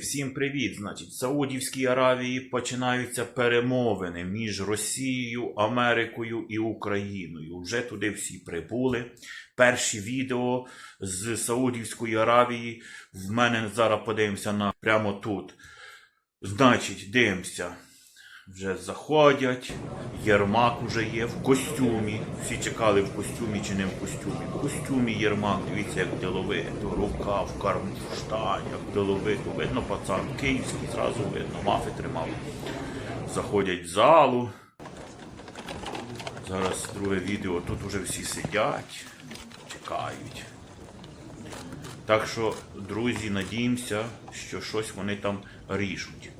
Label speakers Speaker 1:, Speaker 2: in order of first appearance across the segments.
Speaker 1: Всім привіт! Значить, в Саудівській Аравії починаються перемовини між Росією, Америкою і Україною. Вже туди всі прибули. Перші відео з Саудівської Аравії. В мене зараз подивимося на прямо тут. Значить, дивимося. Вже заходять, Єрмак уже є в костюмі. Всі чекали в костюмі чи не в костюмі. В костюмі Єрмак, дивіться, як деловито. Рука в кармштанях, деловито. Видно, пацан київський, зразу видно, мафи тримав. Заходять в залу. Зараз друге відео. Тут уже всі сидять, чекають. Так що, друзі, надіємося, що щось вони там рішуть.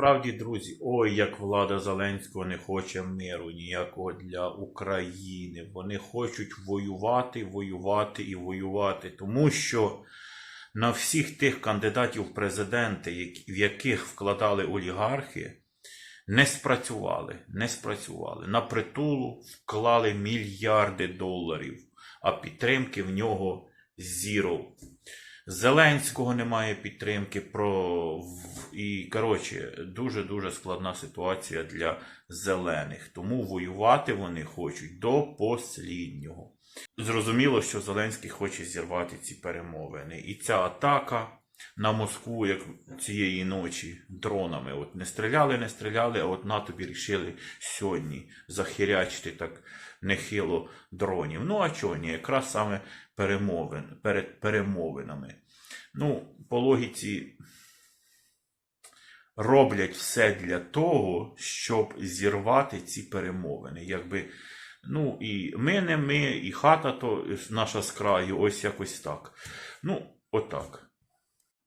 Speaker 1: Справді, друзі, ой, як влада Зеленського не хоче миру ніякого для України. Вони хочуть воювати, воювати і воювати, тому що на всіх тих кандидатів в президенти, в яких вкладали олігархи, не спрацювали, не спрацювали. На притулу вклали мільярди доларів, а підтримки в нього зіро. Зеленського немає підтримки про і коротше дуже дуже складна ситуація для зелених. Тому воювати вони хочуть до посліднього. Зрозуміло, що Зеленський хоче зірвати ці перемовини. І ця атака на Москву, як цієї ночі, дронами. От не стріляли, не стріляли, а от на тобі рішили сьогодні захирячити так нехило дронів. Ну а чого ні? Якраз саме перемовин, перед перемовинами. Ну, по логіці роблять все для того, щоб зірвати ці перемовини. Якби, ну, і ми не ми, і хата то наша з краю, ось якось так. Ну, отак.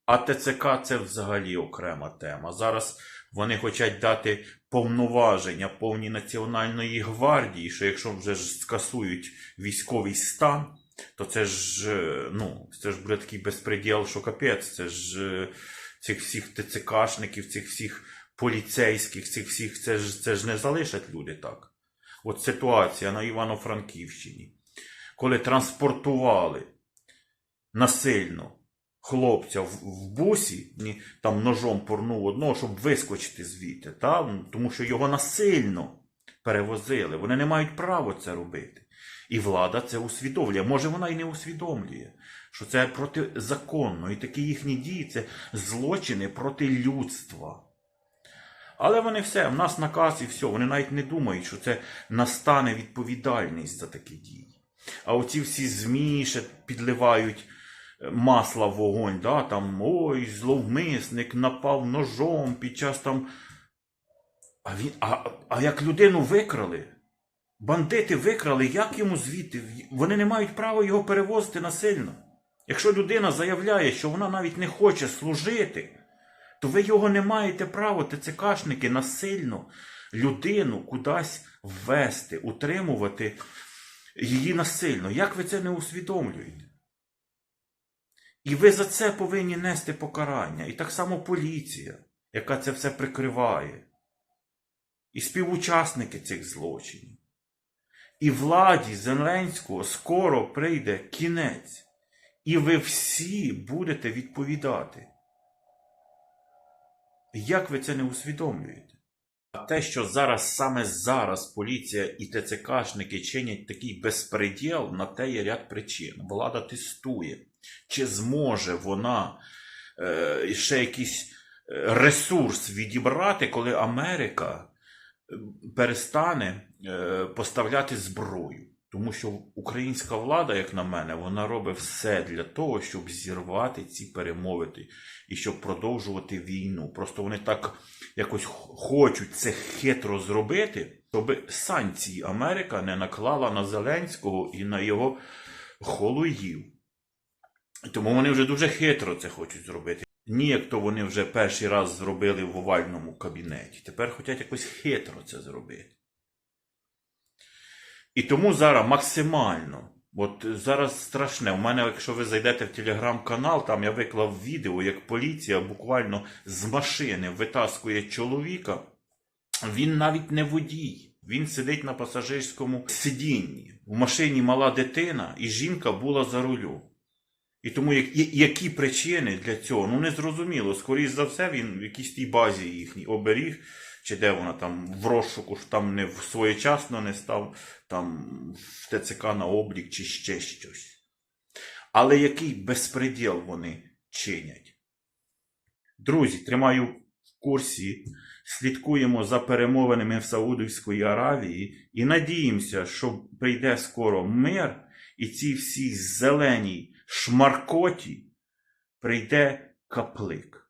Speaker 1: А ТЦК це взагалі окрема тема. Зараз вони хочуть дати повноваження повні Національної гвардії, що якщо вже ж скасують військовий стан, то це ж, е, ну, це ж буде такий безпреділ, що капець. Це ж е, цих всіх ТЦКшників, цих всіх поліцейських, цих всіх, це ж, це ж не залишать люди так. От ситуація на Івано-Франківщині, коли транспортували насильно хлопця в, в бусі, там ножом порнув одного, щоб вискочити звідти, та? тому що його насильно перевозили. Вони не мають права це робити. І влада це усвідомлює. Може, вона і не усвідомлює, що це протизаконно, і такі їхні дії це злочини проти людства. Але вони все, в нас наказ і все. Вони навіть не думають, що це настане відповідальність за такі дії. А оці всі ЗМІ ще підливають масла в вогонь, да, там, ой, зловмисник напав ножом під час там. А, він, а, а як людину викрали, бандити викрали, як йому звідти? Вони не мають права його перевозити насильно. Якщо людина заявляє, що вона навіть не хоче служити, то ви його не маєте права, ТЦКшники, насильно людину кудись ввести, утримувати її насильно. Як ви це не усвідомлюєте? І ви за це повинні нести покарання. І так само поліція, яка це все прикриває. І співучасники цих злочинів. І владі Зеленського скоро прийде кінець. І ви всі будете відповідати. Як ви це не усвідомлюєте? Те, що зараз, саме зараз поліція і ТЦКшники чинять такий безпреділ, на те є ряд причин. Влада тестує, чи зможе вона е, ще якийсь е, ресурс відібрати, коли Америка перестане е, поставляти зброю. Тому що українська влада, як на мене, вона робить все для того, щоб зірвати ці перемовини і щоб продовжувати війну. Просто вони так якось хочуть це хитро зробити, щоб санкції Америка не наклала на Зеленського і на його холоїв. Тому вони вже дуже хитро це хочуть зробити. Ні, як то вони вже перший раз зробили в овальному кабінеті. Тепер хочуть якось хитро це зробити. І тому зараз максимально От зараз страшне. У мене, якщо ви зайдете в телеграм-канал, там я виклав відео, як поліція буквально з машини витаскує чоловіка. Він навіть не водій. Він сидить на пасажирському сидінні. У машині мала дитина, і жінка була за рулем. І тому які причини для цього? Ну не зрозуміло. Скоріше за все, він в якійсь тій базі їхній оберіг, чи де вона там в розшуку ж там не своєчасно не став, там в ТЦК на облік чи ще щось. Але який безпреділ вони чинять? Друзі, тримаю в курсі, слідкуємо за перемовинами в Саудовської Аравії і надіємося, що прийде скоро мир, і ці всі зелені шмаркоті прийде каплик.